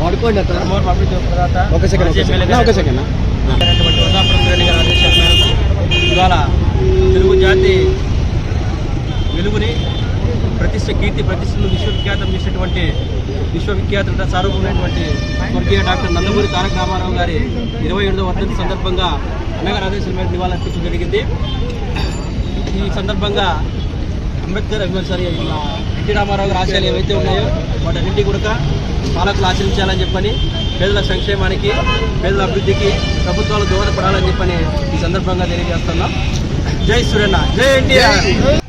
వాడుకోండి ఇవాళ తెలుగు జాతి వెలుగుని ప్రతిష్ట కీర్తి ప్రతిష్టను విశ్వవిఖ్యాతం చేసినటువంటి విశ్వవిఖ్యాత సార్వభౌమైనటువంటి స్వర్గీయ డాక్టర్ నందమూరి తారక రామారావు గారి ఇరవై ఏడవ వర్ధంతి సందర్భంగా అన్నగారు ఆదేశాల మేరకు నివాళులర్పించడం జరిగింది ఈ సందర్భంగా అంబేద్కర్ సారీ ఎన్టీ రామారావు గారి ఆశయాలు ఏవైతే ఉన్నాయో వాటన్నింటి కూడా పాలకులు ఆచరించాలని చెప్పని పేదల సంక్షేమానికి పేదల అభివృద్ధికి ప్రభుత్వాలు దోహదపడాలని చెప్పని ఈ సందర్భంగా తెలియజేస్తున్నాం. జై సూర్యన్న జై ఎన్టీఆర్.